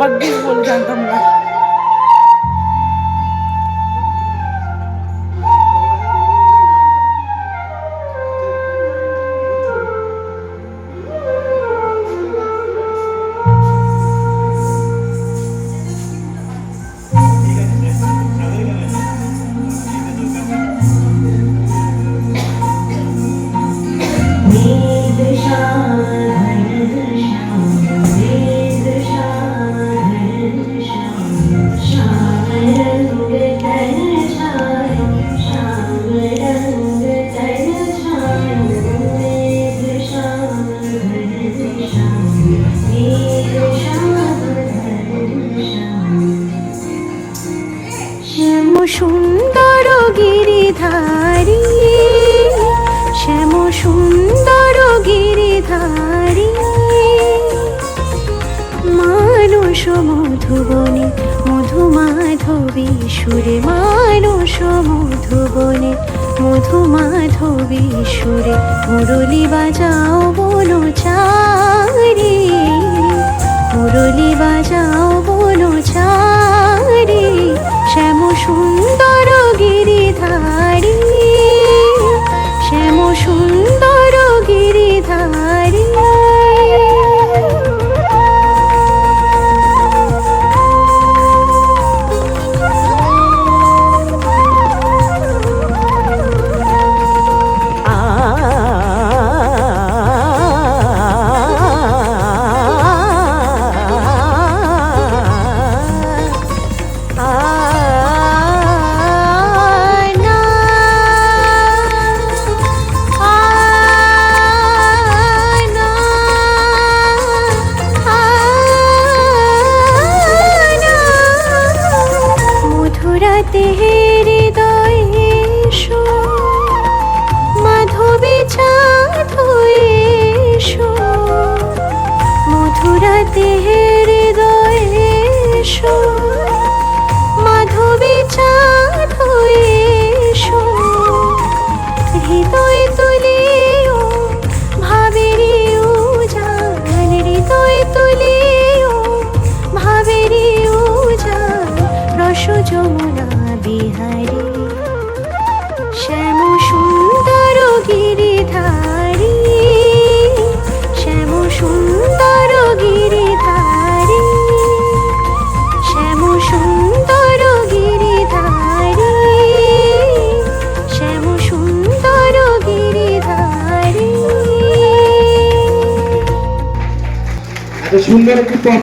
हद बोल जाता मैं গিরিধারী, শ্যাম সুন্দর সুরে মানুষ মধুবনে মধু মাধবী সুরে, মুরলি বাজাও বলো চারি মুরলি বাজা মধুরাতে হৃদয় এসো। মাধবী চাঁদ এসো। মধুরাতে হৃদয় এসো। গিরিধারী শ্যাম সুন্দর শ্যাম সুন্দর গিরিধারী শ্যাম সুন্দর সুন্দর একটি পথ।